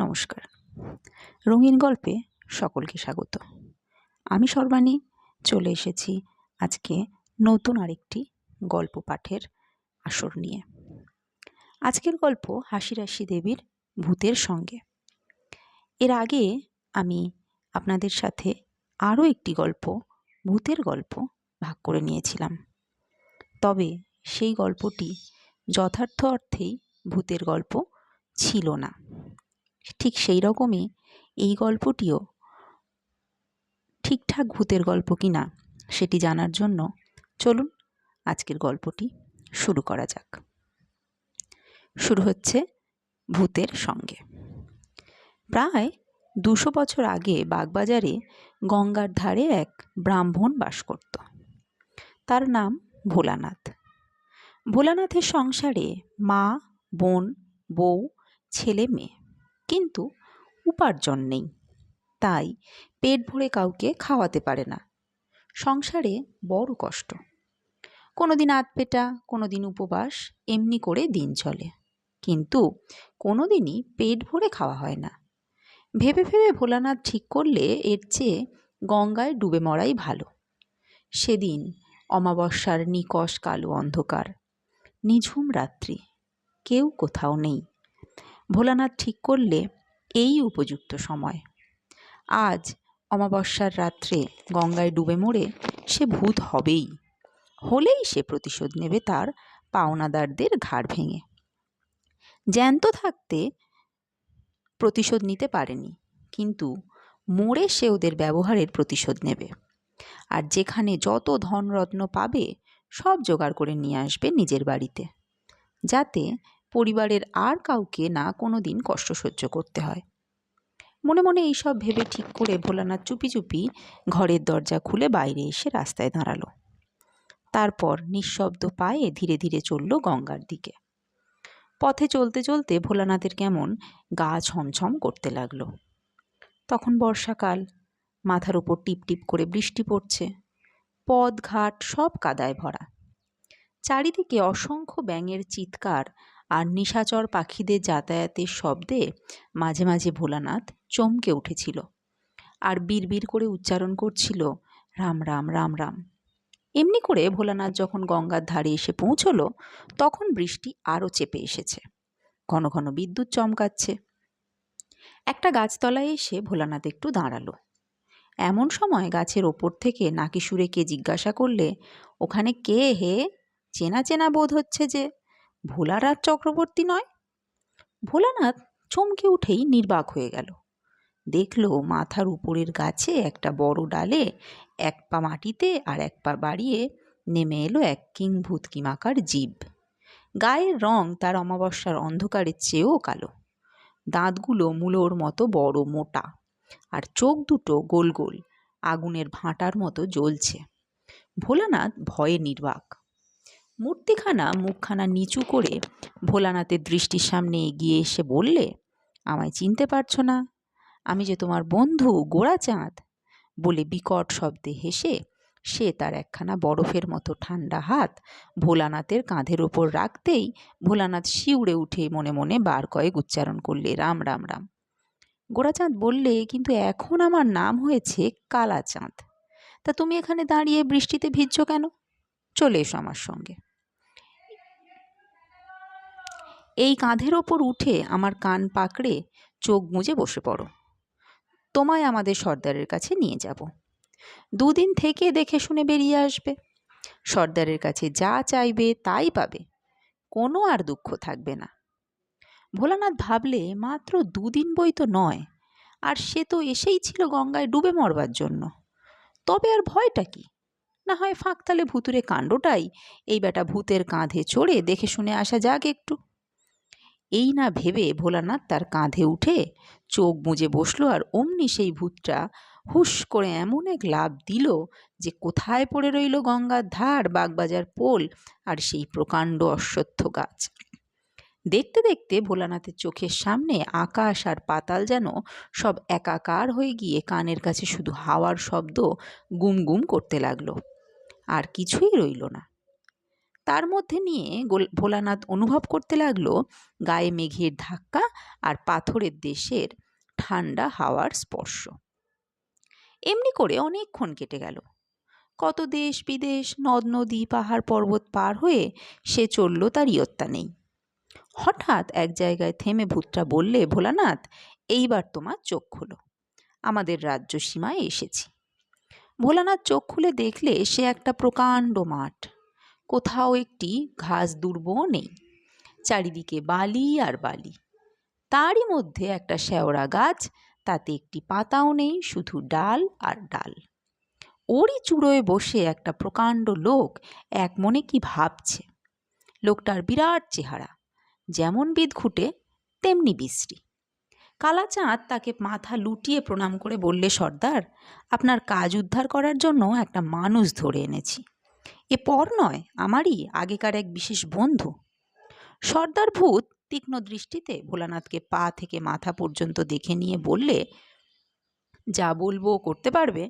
নমস্কার। রঙিন গল্পে সকলকে স্বাগত। আমি সর্বাণী, চলে এসেছি আজকে নতুন আরেকটি গল্প পাঠের আসর নিয়ে। আজকের গল্প হাসি রাশি দেবীর ভূতের সঙ্গে। এর আগে আমি আপনাদের সাথে আরও একটি গল্প, ভূতের গল্প ভাগ করে নিয়েছিলাম। তবে সেই গল্পটি যথার্থ অর্থেই ভূতের গল্প ছিল না। ঠিক সেই রকমই এই গল্পটিও ঠিকঠাক ভূতের গল্প কি না সেটি জানার জন্য চলুন আজকের গল্পটি শুরু করা যাক। শুরু হচ্ছে ভূতের সঙ্গে। প্রায় দুশো বছর আগে বাগবাজারে গঙ্গার ধারে এক ব্রাহ্মণ বাস করত। তার নাম ভোলানাথ। ভোলানাথের সংসারে মা, বোন, বউ, ছেলে, মেয়ে। কিন্তু উপার্জন নেই। তাই পেট ভরে কাউকে খাওয়াতে পারে না। সংসারে বড় কষ্ট। কোনো দিন আধপেটা কোনো দিন উপবাস, এমনি করে দিন চলে। কিন্তু কোনো দিনই পেট ভরে খাওয়া হয় না। ভেবে ভেবে ভোলানাথ ঠিক করলে এর চেয়ে গঙ্গায় ডুবে মরাই ভালো। সেদিন অমাবস্যার নিকষ কালো অন্ধকার, নিঝুম রাত্রি, কেউ কোথাও নেই। ভোলানাথ ঠিক করলে এই উপযুক্ত সময়। আজ অমাবস্যার রাত্রে গঙ্গায় ডুবে মরে সে ভূত হবেই। হলেই সে প্রতিশোধ নেবে তার পাওনাদারদের ঘাড় ভেঙে। জ্যান্ত থাকতে প্রতিশোধ নিতে পারেনি, কিন্তু মরে সে ওদের ব্যবহারের প্রতিশোধ নেবে। আর যেখানে যত ধনরত্ন পাবে, সব জোগাড় করে নিয়ে আসবে নিজের বাড়িতে। যাতে পরিবারের আর কাউকে না কোনো দিন কষ্ট সহ্য করতে হয়। মনে মনে এইসব ভেবে ঠিক করে ভোলানাথ চুপি চুপি ঘরের দরজা খুলে বাইরে এসে রাস্তায় দাঁড়াল। তারপর নিঃশব্দ পায়ে ধীরে ধীরে চলল গঙ্গার দিকে। পথে চলতে চলতে ভোলানাথের কেমন গা ছমছম করতে লাগল। তখন বর্ষাকাল, মাথার উপর টিপ টিপ করে বৃষ্টি পড়ছে পথ ঘাট সব কাদায় ভরা। চারিদিকে অসংখ্য ব্যাঙের চিৎকার আর নিশাচর পাখিদের যাতায়াতের শব্দে মাঝে মাঝে ভোলানাথ চমকে উঠেছিল আর বিড়বিড় করে উচ্চারণ করছিল, রাম রাম রাম রাম। এমনি করে ভোলানাথ যখন গঙ্গার ধারে এসে পৌঁছলো, তখন বৃষ্টি আরও চেপে এসেছে। ঘন ঘন বিদ্যুৎ চমকাচ্ছে। একটা গাছতলায় এসে ভোলানাথ একটু দাঁড়াল। এমন সময় গাছের ওপর থেকে নাকি সুরে কে জিজ্ঞাসা করলে, ওখানে কে হে? চেনা চেনা বোধ হচ্ছে যে ভোলারাজ চক্রবর্তী নয়? ভোলানাথ চমকে উঠেই নির্বাক হয়ে গেল। দেখল মাথার উপরের গাছে একটা বড় ডালে এক পা মাটিতে আর এক পা বাড়িয়ে নেমে এলো এক কিংভূত কিমাকার জীব। গায়ের রং তার অমাবস্যার অন্ধকারের চেয়েও কালো। দাঁতগুলো মূলোর মতো বড় মোটা আর চোখ দুটো গোল গোল, আগুনের ভাঁটার মতো জ্বলছে। ভোলানাথ ভয়ে নির্বাক। মূর্তিখানা মুখখানা নিচু করে ভোলানাথের দৃষ্টির সামনে এগিয়ে এসে বললে, আমায় চিনতে পারছ না? আমি যে তোমার বন্ধু গোড়াচাঁদ বলে বিকট শব্দে হেসে সে তার একখানা বরফের মতো ঠান্ডা হাত ভোলানাথের কাঁধের ওপর রাখতেই ভোলানাথ শিউড়ে উঠে মনে মনে বার কয়েক উচ্চারণ করলে, রাম রাম রাম। গোড়াচাঁদ বললে, কিন্তু এখন আমার নাম হয়েছে কালাচাঁদ। তা তুমি এখানে দাঁড়িয়ে বৃষ্টিতে ভিজছ কেন? চলে এসো আমার সঙ্গে। এই কাঁধের ওপর উঠে আমার কান পাকড়ে চোখ মুজে বসে পড়ো। তোমায় আমাদের সর্দারের কাছে নিয়ে যাব। দুদিন থেকে দেখে শুনে বেরিয়ে আসবে। সর্দারের কাছে যা চাইবে তাই পাবে। কোনো আর দুঃখ থাকবে না। ভোলানাথ ভাবলে, মাত্র দুদিন বই তো নয়, আর সে তো এসেই ছিল গঙ্গায় ডুবে মরবার জন্য। তবে আর ভয়টা কি? না হয় ফাঁকতালে ভুতুরে কাণ্ডটাই এই বেটা ভূতের কাঁধে চড়ে দেখে শুনে আসা যাক একটু। এই না ভেবে ভোলানাথ তার কাঁধে উঠে চোখ বুজে বসল আর অমনি সেই ভূতটা হুস করে এমন এক লাভ দিল যে কোথায় পড়ে রইল গঙ্গার ধার, বাগবাজার পোল আর সেই প্রকাণ্ড অশ্বত্থ গাছ। দেখতে দেখতে ভোলানাথের চোখের সামনে আকাশ আর পাতাল যেন সব একাকার হয়ে গিয়ে কানের কাছে শুধু হাওয়ার শব্দ গুম গুম করতে লাগল। আর কিছুই রইল না। তার মধ্যে নিয়ে ভোলানাথ অনুভব করতে লাগল গায়ে মেঘের ধাক্কা আর পাথরের দেশের ঠান্ডা হাওয়ার স্পর্শ। এমনি করে অনেকক্ষণ কেটে গেল। কত দেশ বিদেশ, নদ নদী, পাহাড় পর্বত পার হয়ে সে চলল তার ইয়ত্তা নেই। হঠাৎ এক জায়গায় থেমে ভূতটা বললে, ভোলানাথ, এইবার তোমার চোখ খোলো। আমাদের রাজ্য সীমায় এসেছি। ভোলানাথ চোখ খুলে দেখলে সে একটা প্রকাণ্ড মাঠ। কোথাও একটি ঘাস দুর্বও নেই। চারিদিকে বালি আর বালি। তারই মধ্যে একটা শেওড়া গাছ, তাতে একটি পাতাও নেই, শুধু ডাল আর ডাল। ওরই চূড়োয় বসে একটা প্রকাণ্ড লোক এক মনে কি ভাবছে। লোকটার বিরাট চেহারা, যেমন বিদঘুটে তেমনি বিশ্রী। কালাচাঁদ তাকে মাথা লুটিয়ে প্রণাম করে বললে, সর্দার, আপনার কাজ উদ্ধার করার জন্য একটা মানুষ ধরে এনেছি। এ পর নয়, আমারই আগেকার এক বিশেষ বন্ধু। সর্দার ভূত তীক্ষ্ণ দৃষ্টিতে ভোলানাথকে পা থেকে মাথা পর্যন্ত দেখে নিয়ে বললে, যা বলব করতে পারবে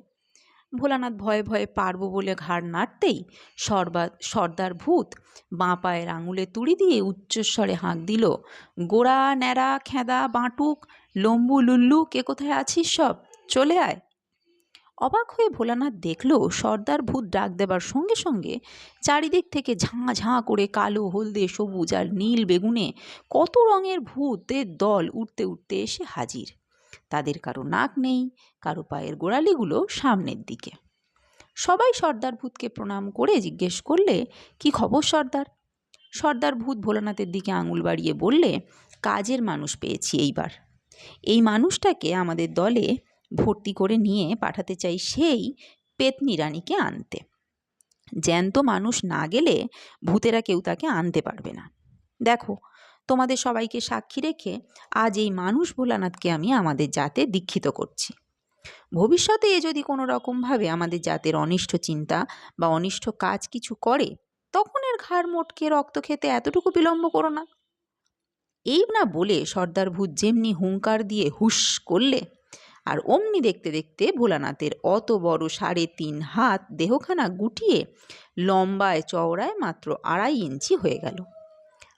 ভোলানাথ ভয়ে ভয়ে পারব বলে ঘাড় নাড়তেই সর্বা, সর্দার ভূত বাঁ পায়ের আঙুলে তুড়ি দিয়ে উচ্চস্বরে হাঁক দিল, গোড়া, ন্যাড়া, খেঁদা, বাঁটুক, লম্বু, লুল্লু, কে কোথায় আছিস সব? চলে আয়। অবাক হয়ে ভোলানাথ দেখল সর্দার ভূত ডাক দেবার সঙ্গে সঙ্গে চারিদিক থেকে ঝাঁ ঝাঁ করে কালো, হলদে, সবুজ আর নীল বেগুনে কত রঙের ভূতের দল উঠতে উঠতে এসে হাজির। তাদের কারও নাক নেই, কারও পায়ের গোড়ালিগুলো সামনের দিকে। সবাই সর্দার ভূতকে প্রণাম করে জিজ্ঞেস করলে, কি খবর সর্দার? সর্দার ভূত ভোলানাথের দিকে আঙুল বাড়িয়ে বললে, কাজের মানুষ পেয়েছি এইবার। এই মানুষটাকে আমাদের দলে ভর্তি করে নিয়ে পাঠাতে চাই সেই পেতনি রানীকে আনতে। জ্যান্ত মানুষ না গেলে ভূতেরা কেউ তাকে আনতে পারবে না। দেখো, তোমাদের সবাইকে সাক্ষী রেখে আজ এই মানুষ ভোলানাথকে আমি আমাদের জাতে দীক্ষিত করছি। ভবিষ্যতে এ যদি কোনো রকমভাবে আমাদের জাতের অনিষ্ট চিন্তা বা অনিষ্ট কাজ কিছু করে, তখন এর ঘাড় মোটকে রক্ত খেতে এতটুকু বিলম্ব করো না। এই না বলে সর্দার ভূত যেমনি হুঙ্কার দিয়ে হুশ করলে আর অমনি দেখতে দেখতে ভোলানাথের অত বড় সাড়ে তিন হাত দেহখানা গুটিয়ে লম্বায় চওড়ায় মাত্র আড়াই ইঞ্চি হয়ে গেল।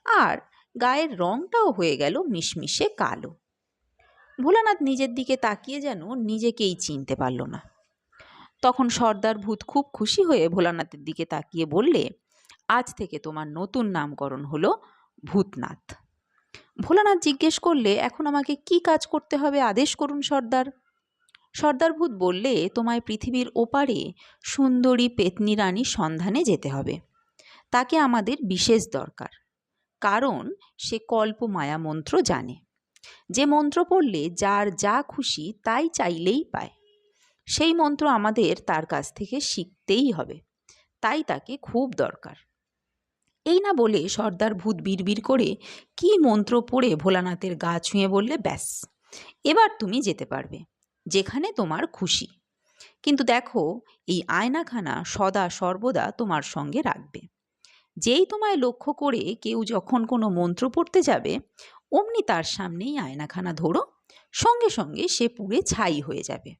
আর গায়ের রংটাও হয়ে গেল মিশমিশে কালো। ভোলানাথ নিজের দিকে তাকিয়ে যেন নিজেকেই চিনতে পারল না। তখন সর্দার ভূত খুব খুশি হয়ে ভোলানাথের দিকে তাকিয়ে বললে, আজ থেকে তোমার নতুন নামকরণ হলো ভূতনাথ। ভোলানাথ জিজ্ঞেস করলে, এখন আমাকে কি কাজ করতে হবে? আদেশ করুন সর্দার। সর্দার ভূত বললে, তোমায় পৃথিবীর ওপারে সুন্দরী পেতনি রানীর সন্ধানে যেতে হবে। তাকে আমাদের বিশেষ দরকার। কারণ সে কল্প মায়া মন্ত্র জানে। যে মন্ত্র পড়লে যার যা খুশি তাই চাইলেই পায়। সেই মন্ত্র আমাদের তার কাছ থেকে শিখতেই হবে। তাই তাকে খুব দরকার। এই না বলে সর্দার ভূত বিড়বিড় করে কি মন্ত্র পড়ে ভোলানাথের গা ছুঁয়ে বললে, ব্যাস, এবার তুমি যেতে পারবে, যেখানে তোমার খুশি। কিন্তু দেখো, এই আয়নাখানা সদা সর্বদা তোমার সঙ্গে রাখবে। যেই তোমায় লক্ষ্য করে কেউ যখন কোনো মন্ত্র পড়তে যাবে, অমনি তার সামনেই আয়নাখানা ধরো, সঙ্গে সঙ্গে সে পুড়ে ছাই হয়ে যাবে।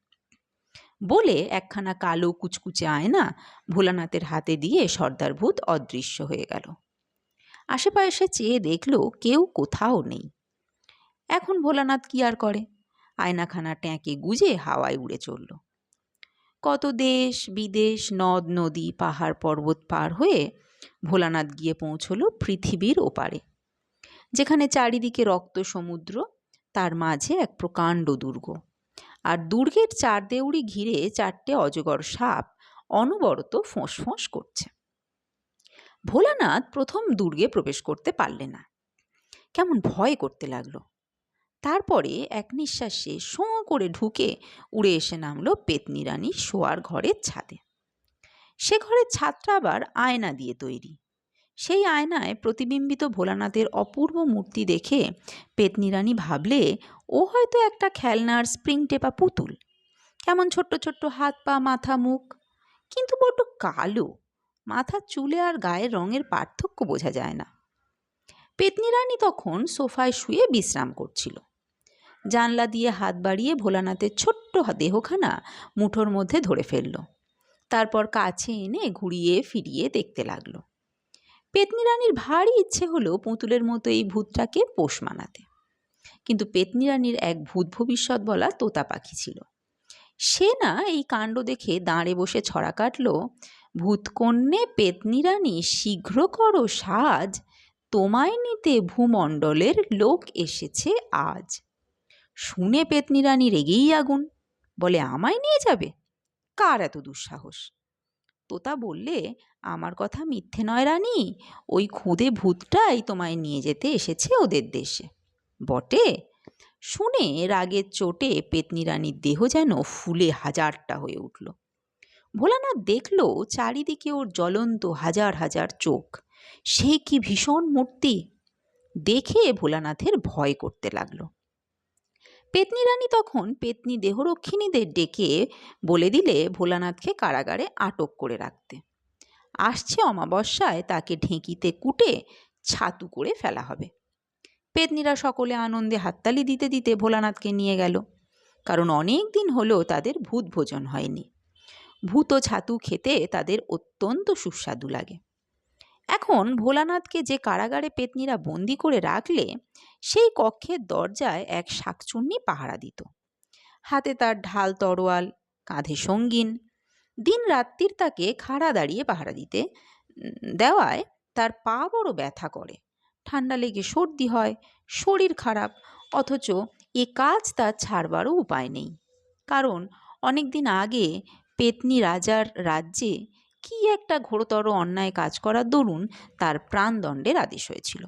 বলে একখানা কালো কুচকুচে আয়না ভোলানাথের হাতে দিয়ে সর্দার ভূত অদৃশ্য হয়ে গেল। আশেপাশে চেয়ে দেখল কেউ কোথাও নেই। এখন ভোলানাথ কি আর করে? আয়নাখানা ট্যাঁকে গুজে হাওয়ায় উড়ে চলল। কত দেশ, বিদেশ, নদ, নদী, পাহাড়, পর্বত পার হয়ে ভোলানাথ গিয়ে পৌঁছল পৃথিবীর ওপারে। যেখানে চারিদিকে রক্ত সমুদ্র, তার মাঝে এক প্রকাণ্ড দুর্গ। আর দুর্গের চার দেউড়ি ঘিরে চারটে অজগর সাপ অনবরত ফোঁস ফোঁস করছে। ভোলানাথ প্রথম দুর্গে প্রবেশ করতে পারলে না। কেমন ভয় করতে লাগল। তারপরে এক নিঃশ্বাসে শোঁ করে ঢুকে উড়ে এসে নামলো পেতনি রানী শোয়ার ঘরের ছাদে। সে ঘরের ছাদটা আবার আয়না দিয়ে তৈরি। সেই আয়নায় প্রতিবিম্বিত ভোলানাথের অপূর্ব মূর্তি দেখে পেতনি রানী ভাবলে, ও হয়তো একটা খেলনার স্প্রিং টেপা পুতুল। কেমন ছোট্ট ছোট্ট হাত পা, মাথা, মুখ। কিন্তু বড্ড কালো। মাথার চুলে আর গায়ের রঙের পার্থক্য বোঝা যায় না। পেতনি রানী তখন সোফায় শুয়ে বিশ্রাম করছিল। জানলা দিয়ে হাত বাড়িয়ে ভোলানাথের ছোট্ট দেহখানা মুঠোর মধ্যে ধরে ফেলল। তারপর কাছে এনে ঘুরিয়ে ফিরিয়ে দেখতে লাগল। পেতনি রানীর ভারী ইচ্ছে হলো পুতুলের মতো এই ভূতটাকে পোষ মানাতে। কিন্তু পেতনি রানীর এক ভূত ভবিষ্যৎ বলা তোতা পাখি ছিল। সে না এই কাণ্ড দেখে দাঁড়ে বসে ছড়া কাটল ভূতকন্যে পেতনি রানী, শীঘ্র করো সাজ, তোমায় নিতে ভূমণ্ডলের লোক এসেছে আজ। শুনে পেতনি রানী রেগেই আগুন, বলে আমায় নিয়ে যাবে? কার এত দুঃসাহস? তোতা বললে আমার কথা মিথ্যে নয়, রানী। ওই খুদে ভূতটাই তোমায় নিয়ে যেতে এসেছে ওদের দেশে। বটে? শুনে রাগের চোটে পেতনি রানীর দেহ যেন ফুলে হাজারটা হয়ে উঠল। ভোলানাথ দেখল চারিদিকে ওর জ্বলন্ত হাজার হাজার চোখ। সে কি ভীষণ মূর্তি? দেখে ভোলানাথের ভয় করতে লাগল। পেতনি রানী তখন পেতনি দেহরক্ষিণীদের ডেকে বলে দিলে ভোলানাথকে কারাগারে আটক করে রাখতে। আসছে অমাবস্যায় তাকে ঢেঁকিতে কুটে ছাতু করে ফেলা হবে। পেতনিরা সকলে আনন্দে হাততালি দিতে দিতে ভোলানাথকে নিয়ে গেল। কারণ অনেক দিন হলো তাদের ভূত ভোজন হয়নি। ভূত ছাতু খেতে তাদের অত্যন্ত সুস্বাদু লাগে। এখন ভোলানাথকে যে কারাগারে পেতনিরা বন্দি করে রাখলে, সেই কক্ষের দরজায় এক শাকচুন্নি পাহারা দিত। হাতে তার ঢাল তরোয়াল, কাঁধে সঙ্গিন। দিন রাত্রির তাকে খাড়া দাঁড়িয়ে পাহারা দিতে দেওয়ায় তার পা বড় ব্যথা করে। ঠান্ডা লেগে সর্দি হয়, শরীর খারাপ, অথচ এ কাজ তার ছাড়বারও উপায় নেই। কারণ অনেক দিন আগে পেতনি রাজার রাজ্যে কি একটা ঘোরতর অন্যায় কাজ করার দরুন তার প্রাণদণ্ডের আদেশ হয়েছিল।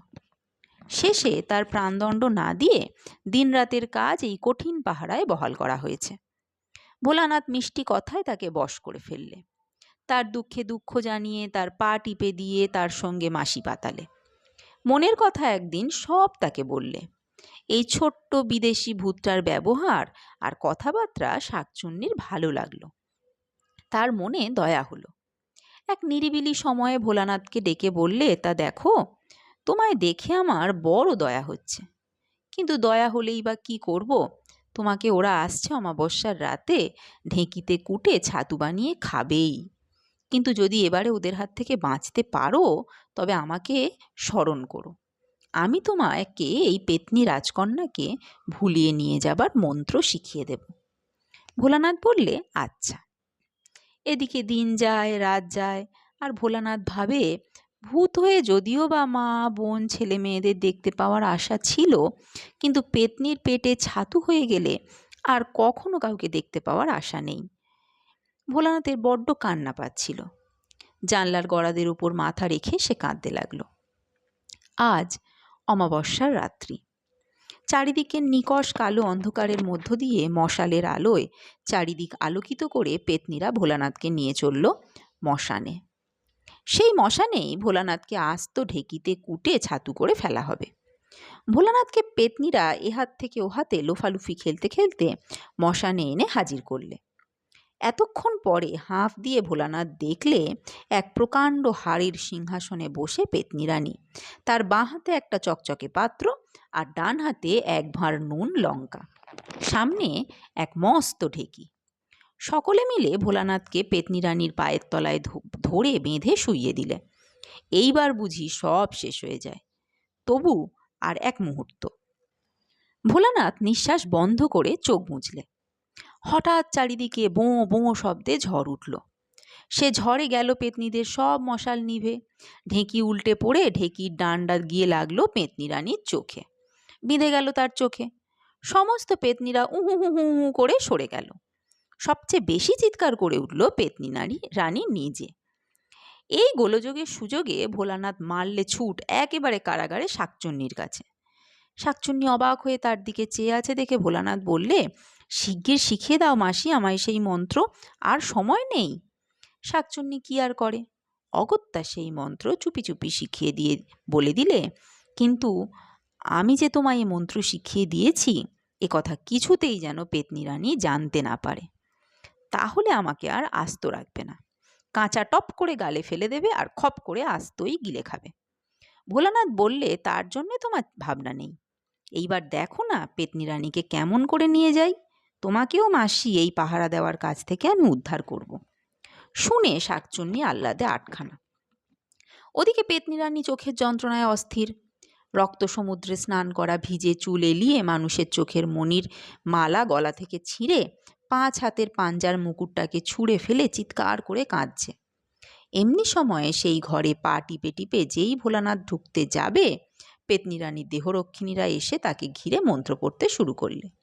শেষে তার প্রাণদণ্ড না দিয়ে দিনরাতের কাজ এই কঠিন পাহারায় বহাল করা হয়েছে। ভোলানাথ মিষ্টি কথায় তাকে বশ করে ফেললে। তার দুঃখে দুঃখ জানিয়ে তার পা টিপে দিয়ে তার সঙ্গে মাসি পাতালে। মনের কথা একদিন সব তাকে বললে, এই ছোট্ট বিদেশি ভূতটার ব্যবহার আর কথাবার্তা শাকচুন্নির ভালো লাগল। তার মনে দয়া হলো। এক নিরিবিলি সময়ে ভোলানাথকে ডেকে বললে, তা দেখো, তোমায় দেখে আমার বড় দয়া হচ্ছে। কিন্তু দয়া হলেই বা কি করব? তোমাকে ওরা আসছে অমাবস্যার রাতে, ঢেঁকিতে কুটে ছাতু বানিয়ে খাবেই। কিন্তু যদি এবারে ওদের হাত থেকে বাঁচতে পারো, তবে আমাকে স্মরণ করো। আমি তোমাকে এই পেতনি রাজকন্যাকে ভুলিয়ে নিয়ে যাবার মন্ত্র শিখিয়ে দেব। ভোলানাথ বললে আচ্ছা এদিকে দিন যায়, রাত যায়। আর ভোলানাথ ভাবে, ভূত হয়ে যদিও বা মা, বোন, ছেলে, মেয়েদের দেখতে পাওয়ার আশা ছিল, কিন্তু পেতনির পেটে ছাতু হয়ে গেলে আর কখনো কাউকে দেখতে পাওয়ার আশা নেই। ভোলানাথের বড্ড কান্না পাচ্ছিল। জানলার গড়াদের উপর মাথা রেখে সে কাঁদতে লাগল। আজ অমাবস্যার রাত্রি। চারিদিকের নিকষ কালো অন্ধকারের মধ্য দিয়ে মশালের আলোয় চারিদিক আলোকিত করে পেতনিরা ভোলানাথকে নিয়ে চলল মশানে। সেই মশানেই ভোলানাথকে আস্ত ঢেকিতে কুটে ছাতু করে ফেলা হবে। ভোলানাথকে পেতনিরা হাত থেকে ও হাতে লোফালুফি খেলতে খেলতে মশানে এনে হাজির করলে। এতক্ষণ পরে হাঁফ দিয়ে ভোলানাথ দেখলে এক প্রকাণ্ড হাড়ির সিংহাসনে বসে পেতনি রানী তার বাঁ হাতে একটা চকচকে পাত্র আর ডান হাতে এক ভাঁড় নুন লঙ্কা। সামনে এক মস্ত ঢেকি। সকলে মিলে ভোলানাথকে পেতনি রানীর পায়ের তলায় ধরে বেঁধে শুইয়ে দিলে। এইবার বুঝি সব শেষ হয়ে যায়। তবু আর এক মুহূর্ত। ভোলানাথ নিঃশ্বাস বন্ধ করে চোখ মুছলে। হঠাৎ চারিদিকে বোঁ বোঁ শব্দে ঝড় উঠল। সে ঝড়ে গেল পেতনিদের সব মশাল নিভে। ঢেঁকি উল্টে পড়ে ঢেঁকির ডান্ডা গিয়ে লাগল পেতনি রানীর চোখে। বিঁধে গেল তার চোখে। সমস্ত পেতনিরা উহু হু হু হু করে সরে গেল। সবচেয়ে বেশি চিৎকার করে উঠল পেতনি নারী, রানী নিজে। এই গোলযোগের সুযোগে ভোলানাথ মারলে ছুট একেবারে কারাগারে শাকচুন্নির কাছে। শাকচুন্নি অবাক হয়ে তার দিকে চেয়ে আছে দেখে ভোলানাথ বললে শিগগির শিখিয়ে দাও মাসি আমায় সেই মন্ত্র, আর সময় নেই। শাকচুন্নি কি আর করে? অগত্যা সেই মন্ত্র চুপি চুপি শিখিয়ে দিয়ে বলে দিলে, কিন্তু আমি যে তোমায় এ মন্ত্র শিখিয়ে দিয়েছি, এ কথা কিছুতেই যেন পেতনি রানী জানতে না পারে। তাহলে আমাকে আর আস্ত রাখবে না। কাঁচা টপ করে গালে ফেলে দেবে আর খপ করে আস্তই গিলে খাবে। ভোলানাথ বললে, তার জন্যে তোমার ভাবনা নেই। এইবার দেখো না পেতনি রানীকে কেমন করে নিয়ে যাই। তোমাকেও মাসি এই পাহারা দেওয়ার কাছ থেকে আমি উদ্ধার করব। শুনে শাকচুন্নি আহ্লাদে আটখানা। ওদিকে পেতনি রানী চোখের যন্ত্রণায় অস্থির। রক্ত সমুদ্রে স্নান করা, ভিজে চুল এলিয়ে মানুষের চোখের মনির মালা গলা থেকে ছিঁড়ে পাঁচ হাতের পাঞ্জার মুকুটটাকে ছুঁড়ে ফেলে চিৎকার করে কাঁদছে। এমনি সময়ে সেই ঘরে পা টিপে টিপে যেই ভোলানাথ ঢুকতে যাবে, পেতনি রানীর দেহরক্ষিণীরা এসে তাকে ঘিরে মন্ত্র পড়তে শুরু করলে।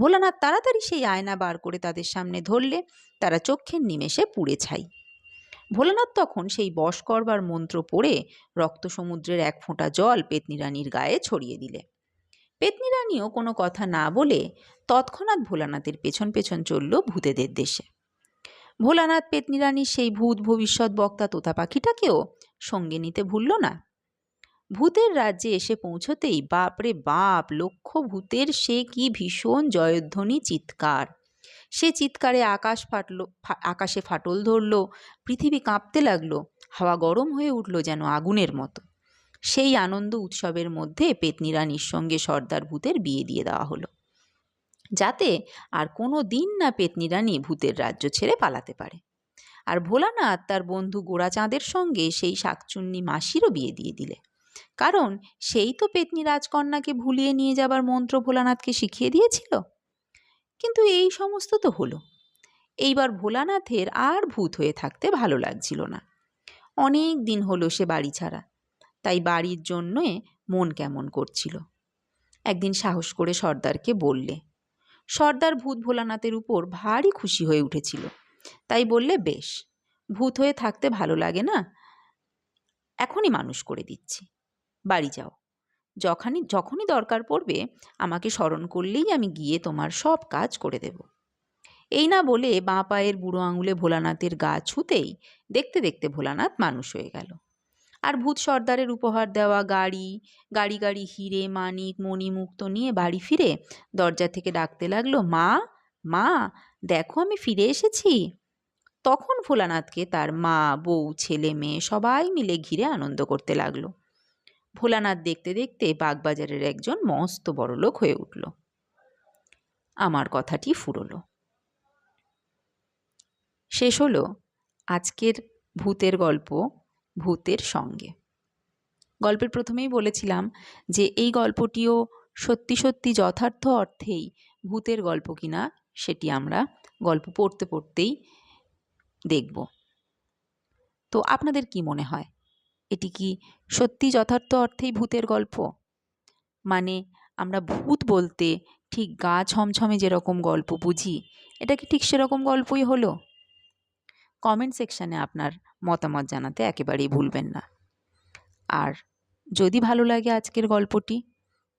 ভোলানাথ তাড়াতাড়ি সেই আয়না বার করে তাদের সামনে ধরলে, তারা চক্ষের নিমেষে পুড়ে ছাই। ভোলানাথ তখন সেই বশ করবার মন্ত্র পড়ে রক্ত সমুদ্রের এক ফোঁটা জল পেতনি রানীর গায়ে ছড়িয়ে দিলে। পেতনি রানীও কোনো কথা না বলে তৎক্ষণাৎ ভোলানাথের পেছন পেছন চলল ভূতেদের দেশে। ভোলানাথ, পেতনি রানীর সেই ভূত ভবিষ্যৎ বক্তা তোতা পাখিটাকেও সঙ্গে নিতে ভুলল না। ভূতের রাজ্যে এসে পৌঁছতেই, বাপরে বাপ লক্ষ ভূতের সে কি ভীষণ জয়ধ্বনি চিৎকার। সে চিৎকারে আকাশ ফাটলো আকাশে ফাটল ধরলো, পৃথিবী কাঁপতে লাগল, হাওয়া গরম হয়ে উঠল যেন আগুনের মতো। সেই আনন্দ উৎসবের মধ্যে পেতনি রানীর সঙ্গে সর্দার ভূতের বিয়ে দিয়ে দেওয়া হলো। যাতে আর কোনো দিন না পেতনি রানী ভূতের রাজ্য ছেড়ে পালাতে পারে। আর ভোলানাথ তার বন্ধু গোড়াচাঁদের সঙ্গে সেই শাকচুন্নি মাসিরও বিয়ে দিয়ে দিলে। কারণ সেই তো পেতনি রাজকন্যাকে ভুলিয়ে নিয়ে যাবার মন্ত্র ভোলানাথকে শিখিয়ে দিয়েছিল। কিন্তু এই সমস্ত তো হলো। এইবার ভোলানাথের আর ভূত হয়ে থাকতে ভালো লাগছিল না। অনেক দিন হলো সে বাড়ি ছাড়া, তাই বাড়ির জন্যে মন কেমন করছিল। একদিন সাহস করে সর্দারকে বললে, সর্দার ভূত ভোলানাথের উপর ভারী খুশি হয়ে উঠেছিল। তাই বললে, বেশ, ভূত হয়ে থাকতে ভালো লাগে না, এখনই মানুষ করে দিচ্ছি। বাড়ি যাও। যখনই যখনই দরকার পড়বে, আমাকে স্মরণ করলেই আমি গিয়ে তোমার সব কাজ করে দেব। এই না বলে বাঁ পায়ের বুড়ো আঙুলে ভোলানাথের গা ছুতেই দেখতে দেখতে ভোলানাথ মানুষ হয়ে গেল। আর ভূত সর্দারের উপহার দেওয়া গাড়ি গাড়ি গাড়ি হিরে, মানিক, মণিমুক্ত নিয়ে বাড়ি ফিরে দরজা থেকে ডাকতে লাগল, মা মা, দেখো আমি ফিরে এসেছি। তখন ভোলানাথকে তার মা, বউ, ছেলে, মেয়ে সবাই মিলে ঘিরে আনন্দ করতে লাগল। ভোলানাথ দেখতে দেখতে বাগবাজারের একজন মস্ত বড়লোক হয়ে উঠল। আমার কথাটি ফুরলো। শেষ হলো আজকের ভূতের গল্প, ভূতের সঙ্গে। গল্পের প্রথমেই বলেছিলাম যে এই গল্পটিও সত্যি সত্যি যথার্থ অর্থেই ভূতের গল্প কিনা সেটি আমরা গল্প পড়তে পড়তেই দেখব। তো আপনাদের কি মনে হয়? এটি কি সত্যি যথার্থ অর্থেই ভূতের গল্প? মানে আমরা ভূত বলতে ঠিক গা ছমছমে যেরকম গল্প বুঝি, এটা কি ঠিক সেরকম গল্পই হলো? কমেন্ট সেকশানে আপনার মতামত জানাতে একেবারেই ভুলবেন না। আর যদি ভালো লাগে আজকের গল্পটি